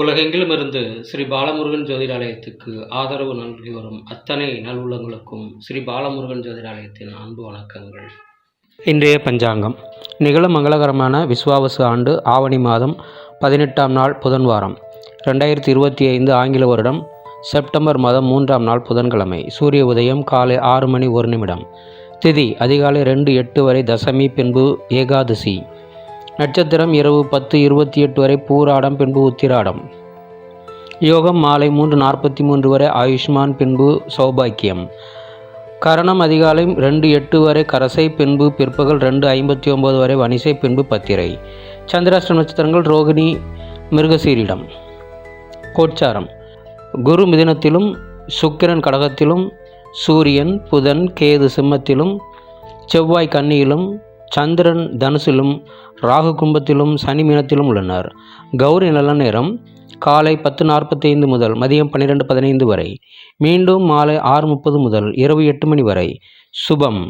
உலகெங்கிலும் இருந்து ஸ்ரீ பாலமுருகன் ஜோதிடாலயத்துக்கு ஆதரவு நல்கி வரும் அத்தனை நல்லுள்ளங்களுக்கும் ஸ்ரீ பாலமுருகன் ஜோதிடாலயத்தின் அன்பு வணக்கங்கள். இன்றைய பஞ்சாங்கம். நிகழும் மங்களகரமான விஸ்வாவசு ஆண்டு ஆவணி மாதம் பதினெட்டாம் நாள் புதன் வாரம் ரெண்டாயிரத்தி இருபத்தி ஐந்து ஆங்கில வருடம் செப்டம்பர் மாதம் மூன்றாம் நாள் புதன்கிழமை சூரிய உதயம் காலை ஆறு மணி ஒரு நிமிடம். திதி அதிகாலை ரெண்டு எட்டு வரை தசமி பின்பு ஏகாதசி. நட்சத்திரம் இரவு பத்து இருபத்தி எட்டு வரை பூராடம் பின்பு உத்திராடம். யோகம் மாலை மூன்று நாற்பத்தி மூன்று வரை ஆயுஷ்மான் பின்பு சௌபாக்கியம். கரணம் அதிகாலை ரெண்டு எட்டு வரை கரசை பின்பு பிற்பகல் ரெண்டு ஐம்பத்தி ஒம்பது வரை வனிசை பின்பு பத்திரை. சந்திராஷ்ட நட்சத்திரங்கள் ரோகிணி மிருகசீரிடம். கோச்சாரம். குரு மிதினத்திலும் சுக்கிரன் கடகத்திலும் சூரியன் புதன் கேது சிம்மத்திலும் செவ்வாய் கன்னியிலும் சந்திரன் தனுசிலும் ராகு கும்பத்திலும் சனி மீனத்திலும் உள்ளனர். கௌரி நல்ல நேரம் காலை பத்து நாற்பத்தைந்து முதல் மதியம் பன்னிரெண்டு பதினைந்து வரை. மீண்டும் மாலை ஆறு முப்பது முதல் இரவு எட்டு மணி வரை. சுபம்.